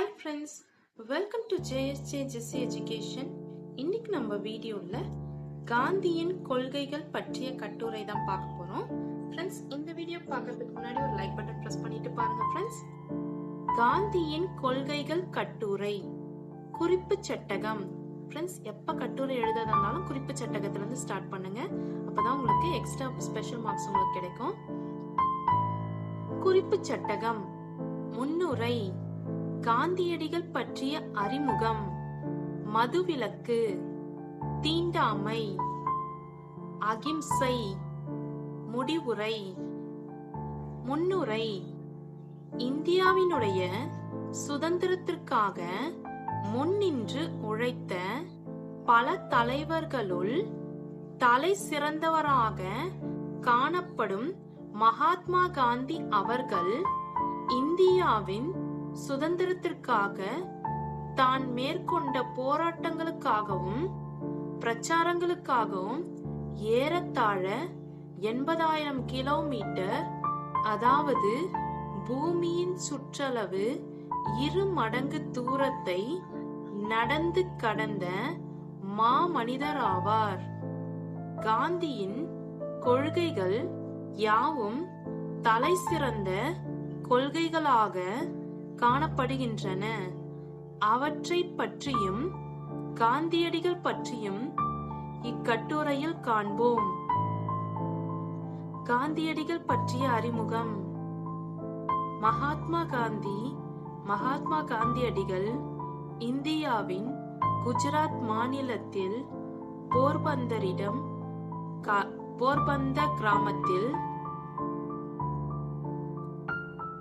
Hi friends welcome to JSJ Jessy education இன்னைக்கு நம்ம வீடியோவில் காந்தியின் கொள்கைகள் பற்றிய கட்டுரை தான் பார்க்க போகிறோம் ஃப்ரெண்ட்ஸ் இந்த வீடியோ பார்க்கறதுக்கு முன்னாடி ஒரு லைக் பட்டன் ப்ரெஸ் பண்ணிட்டு பாருங்க ஃப்ரெண்ட்ஸ் காந்தியின் கொள்கைகள் கட்டுரை குறிப்பு சட்டகம். ஃப்ரெண்ட்ஸ் எப்போ கட்டுரை எழுதுறதா இருந்தாலும் குறிப்பு சட்டகத்திலேருந்து ஸ்டார்ட் பண்ணுங்க. அப்பதான் உங்களுக்கு எக்ஸ்ட்ரா ஸ்பெஷல் மார்க்ஸ் உங்களுக்கு கிடைக்கும். குறிப்பு சட்டகம் முன்னுரை. காந்தியடிகள் பற்றிய அறிமுகம். மதுவிலக்கு தீண்டாமை அகிம்சை முடிவுரை முன்னுரை. இந்தியாவினுடைய சுதந்திரத்திற்காக முன்னின்று உழைத்த பல தலைவர்களுள் தலை சிறந்தவராக காணப்படும் மகாத்மா காந்தி அவர்கள் இந்தியாவின் சுதந்திரத்திற்காக தான் மேற்கொண்ட போராட்டங்களுக்காகவும் பிரச்சாரங்களுக்காகவும் ஏறத்தாழ எண்பதாயிரம் கிலோமீட்டர் அதாவது பூமியின் சுற்றளவு இரு மடங்கு தூரத்தை நடந்து கடந்த மாமனிதர் ஆவார் காந்தியின் கொள்கைகள் யாவும் தலை சிறந்த கொள்கைகளாக காணப்படுகின்றன. அவற்றை பற்றியும் காந்தியடிகள் பற்றியும் இக்கட்டுரையில் காண்போம். காந்தியடிகள் பற்றிய அறிமுகம். மகாத்மா காந்தி மகாத்மா காந்தியடிகள் இந்தியாவின் குஜராத் மாநிலத்தில் போர்பந்தரிடம் கா- கிராமத்தில்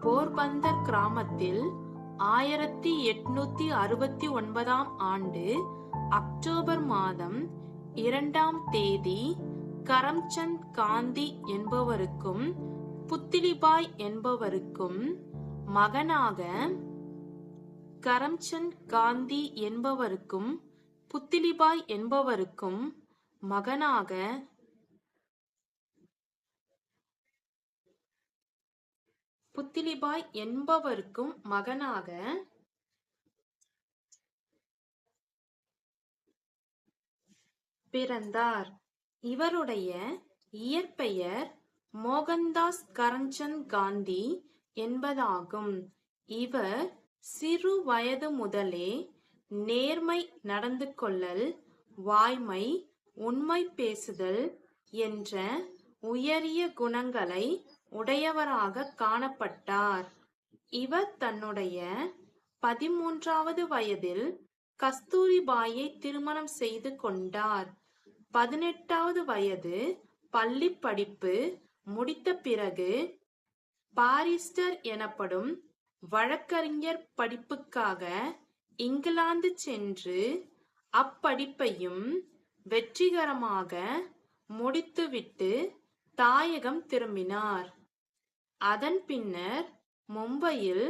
போர்பந்தர் கிராமத்தில் ஆயிரத்தி எட்நூத்தி அறுபத்தி ஒன்பதாம் ஆண்டு அக்டோபர் மாதம் இரண்டாம் தேதி கரம்சந்த் காந்தி என்பவருக்கும் புத்திலிபாய் என்பவருக்கும் மகனாக கரம்சந்த் காந்தி என்பவருக்கும் புத்திலிபாய் என்பவருக்கும் மகனாக புத்திலிபாய் என்பவருக்கும் மகனாக பிறந்தார். இவருடைய இயற்பெயர் மோகன்தாஸ் கரம்சந்த் காந்தி என்பதாகும். இவர் சிறு வயது முதலே நேர்மை நடந்து கொள்ளல் வாய்மை உண்மை பேசுதல் என்ற உயரிய குணங்களை உடையவராக காணப்பட்டார். இவர் தன்னுடைய பதிமூன்றாவது வயதில் கஸ்தூரிபாயை திருமணம் செய்து கொண்டார். பதினெட்டாவது வயது பள்ளி படிப்பு முடித்த பிறகு பாரிஸ்டர் எனப்படும் வழக்கறிஞர் படிப்புக்காக இங்கிலாந்து சென்று அப்படிப்பையும் வெற்றிகரமாக முடித்துவிட்டு தாயகம் திரும்பினார். அதன் பின்னர் மும்பையில்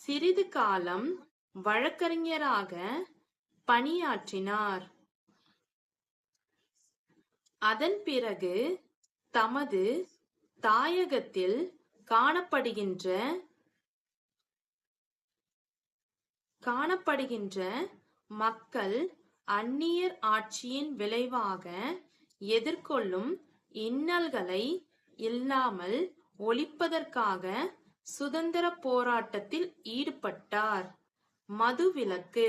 சிறிது காலம் வழக்கறிஞராக பணியாற்றினார். அதன் பிறகு தமது தாயகத்தில் காணப்படுகின்ற காணப்படுகின்ற மக்கள் அந்நியர் ஆட்சியின் விளைவாக எதிர்கொள்ளும் இன்னல்களை இல்லாமல் ஒழிப்பதற்காக சுதந்திர போராட்டத்தில் ஈடுபட்டார். மதுவிலக்கு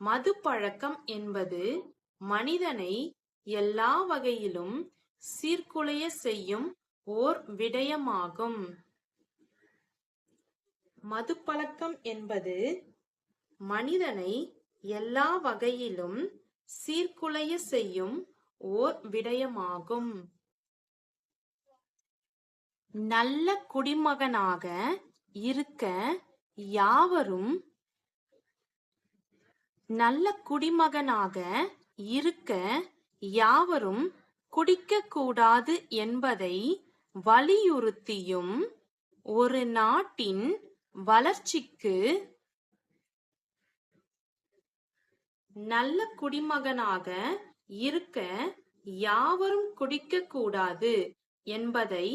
மது பழக்கம் என்பது மனிதனை எல்லா வகையிலும் சீர்குலைய செய்யும் ஓர் விடயமாகும். மது பழக்கம் என்பது மனிதனை எல்லா வகையிலும் சீர்குலைய செய்யும் ஓர் விடயமாகும். நல்ல குடிமகனாக இருக்க யாவரும் நல்ல குடிமகனாக இருக்க யாவரும் குடிக்கக்கூடாது என்பதை வலியுறுத்தியும் ஒரு நாட்டின் வளர்ச்சிக்கு நல்ல குடிமகனாக இருக்க யாவரும் குடிக்கக்கூடாது என்பதை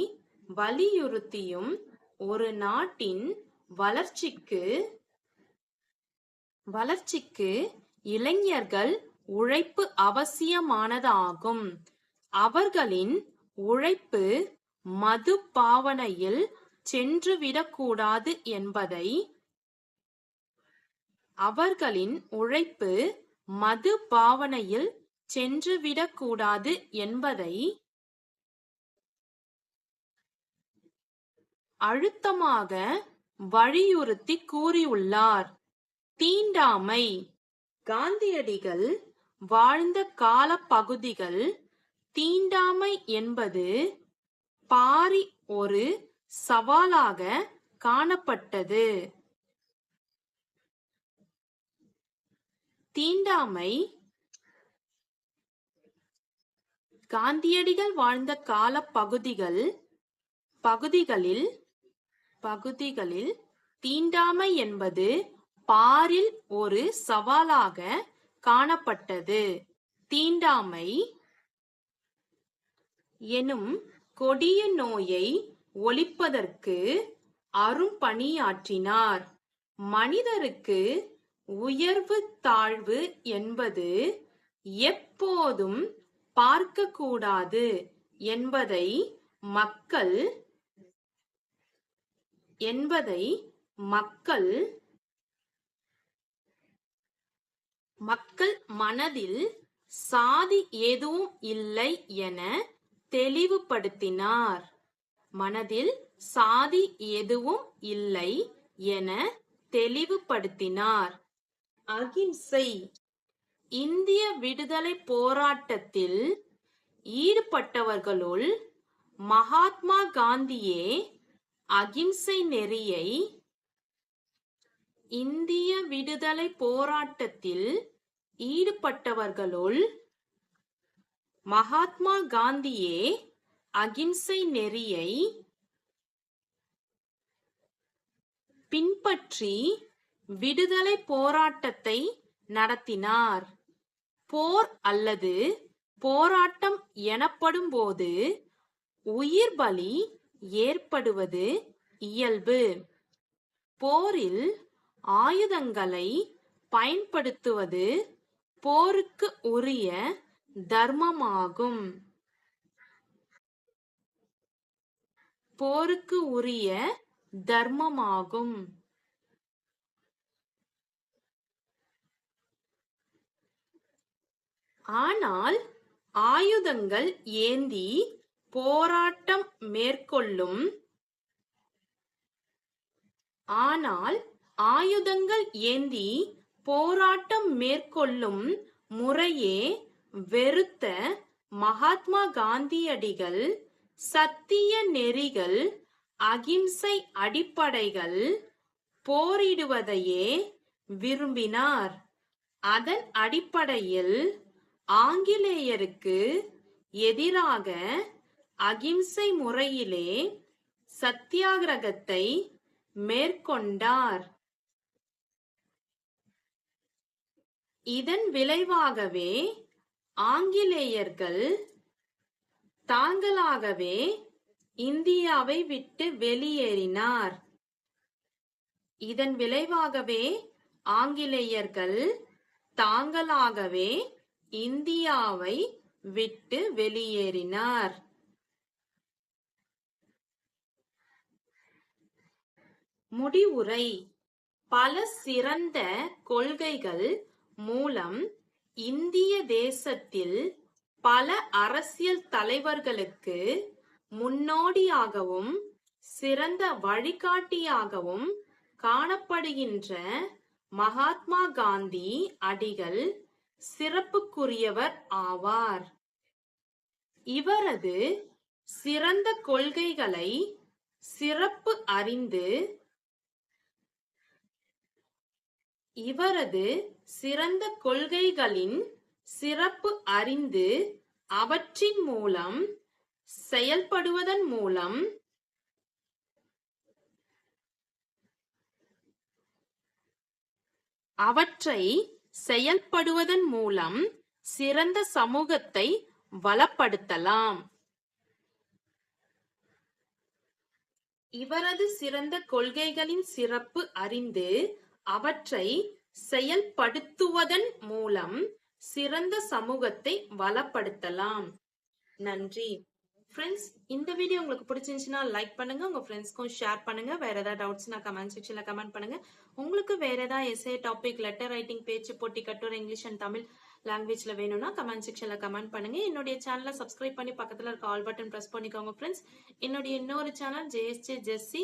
வலியுறுத்தியும் ஒரு நாட்டின் வளர்ச்சிக்கு வளர்ச்சிக்கு இளைஞர்கள் உழைப்பு அவசியமானதாகும். அவர்களின் உழைப்பு மது பாவனையில் சென்றுவிடக்கூடாது என்பதை அவர்களின் உழைப்பு மது பாவனையில் சென்றுவிடக்கூடாது என்பதை அழுத்தமாக வலியுறுத்தி கூறியுள்ளார். தீண்டாமை. காந்தியடிகள் வாழ்ந்த காலப்பகுதிகள் தீண்டாமை என்பது பாரி ஒரு சவாலாக காணப்பட்டது. தீண்டாமை. காந்தியடிகள் வாழ்ந்த காலப்பகுதிகள் பகுதிகளில் பகுதிகளில் தீண்டாமை என்பது பாரில் ஒரு சவாலாக காணப்பட்டது. தீண்டாமை எனும் கொடிய நோயை ஒழிப்பதற்கு அரும்பணியாற்றினார் மனிதருக்கு உயர்வு தாழ்வு என்பது எப்போதும் பார்க்கக்கூடாது என்பதை மக்கள் என்பதை மக்கள் மக்கள் மனதில் சாதி எதுவும் இல்லை என தெளிவுபடுத்தினார். மனதில் சாதி எதுவும் இல்லை என தெளிவுபடுத்தினார். அகிம்சை இந்திய விடுதலை போராட்டத்தில் ஈடுபட்டவர்களுள் மகாத்மா காந்தியே அகிம்சை நெறியை இந்திய விடுதலை போராட்டத்தில் ஈடுபட்டவர்களுள் மகாத்மா காந்தியே அகிம்சை நெறியை பின்பற்றி விடுதலை போராட்டத்தை நடத்தினார். போர் அல்லது போராட்டம் எனப்படும்போது உயிர் பலி ஏற்படுவது இயல்பு. போரில் ஆயுதங்களை பயன்படுத்துவது போருக்கு உரிய தர்மமாகும். போருக்கு உரிய தர்மமாகும். ஆனால் ஆயுதங்கள் ஏந்தி போராட்டம் மேற்கொள்ளும். ஆனால் ஆயுதங்கள் ஏந்தி போராட்டம் மேற்கொள்ளும் முறையே வெறுத்த மகாத்மா காந்தியடிகள் சத்திய நெறிகள் அகிம்சை அடிப்படைகள் போரிடுவதையே விரும்பினார். அதன் அடிப்படையில் ஆங்கிலேயருக்கு எதிராக அகிம்சை முறையிலே சத்தியாகிரகத்தை மேற்கொண்டார். இதன் விளைவாகவே ஆங்கிலேயர்கள் தாங்களாகவே இந்தியாவை விட்டு வெளியேறினார். இதன் விளைவாகவே ஆங்கிலேயர்கள் தாங்களாகவே இந்தியாவை விட்டு வெளியேறினார். முடிவுரை. பல சிறந்த கொள்கைகள் மூலம் இந்திய தேசத்தில் பல அரசியல் தலைவர்களுக்கு முன்னோடியாகவும் சிறந்த வழிகாட்டியாகவும் காணப்படுகின்ற மகாத்மா காந்தி அடிகள் சிறப்புக்குரியவர் ஆவார். இவரது சிறந்த கொள்கைகளை சிறப்பு அறிந்து இவரது சிறந்த கொள்கைகளின் சிறப்பு அறிந்து அவற்றின் மூலம் செயல்படுவதன் மூலம் அவற்றை செயல்படுவதன் மூலம் சிறந்த சமூகத்தை வளப்படுத்தலாம். இவரது சிறந்த கொள்கைகளின் சிறப்பு அறிந்து அவற்றை செயல்படுத்துவதன் மூலம் சிறந்த சமூகத்தை வளப்படுத்தலாம். நன்றி. ஃப்ரெண்ட்ஸ் இந்த வீடியோ உங்களுக்கு பிடிச்சிருந்துச்சுன்னா லைக் பண்ணுங்க உங்க ஃப்ரெண்ட்ஸ்க்கும் ஷேர் பண்ணுங்க. வேற ஏதாவது டவுட்ஸ்னா கமெண்ட் செக்ஷன்ல கமெண்ட் பண்ணுங்க. உங்களுக்கு வேற ஏதாவது எஸ்ஏ டாபிக் லெட்டர் ரைட்டிங் பேச்சு போட்டி கட்டுரை இங்கிலீஷ் அண்ட் தமிழ் லாங்குவேஜ்ல வேணும்னா கமெண்ட் செக்ஷன்ல கமெண்ட் பண்ணுங்க. என்னுடைய சேனலை சப்ஸ்கிரைப் பண்ணி பக்கத்துல இருக்க ஆல் பட்டன் பிரஸ் பண்ணிக்கோங்க ஃப்ரெண்ட்ஸ் என்னுடைய இன்னொரு channel JSJ Jessy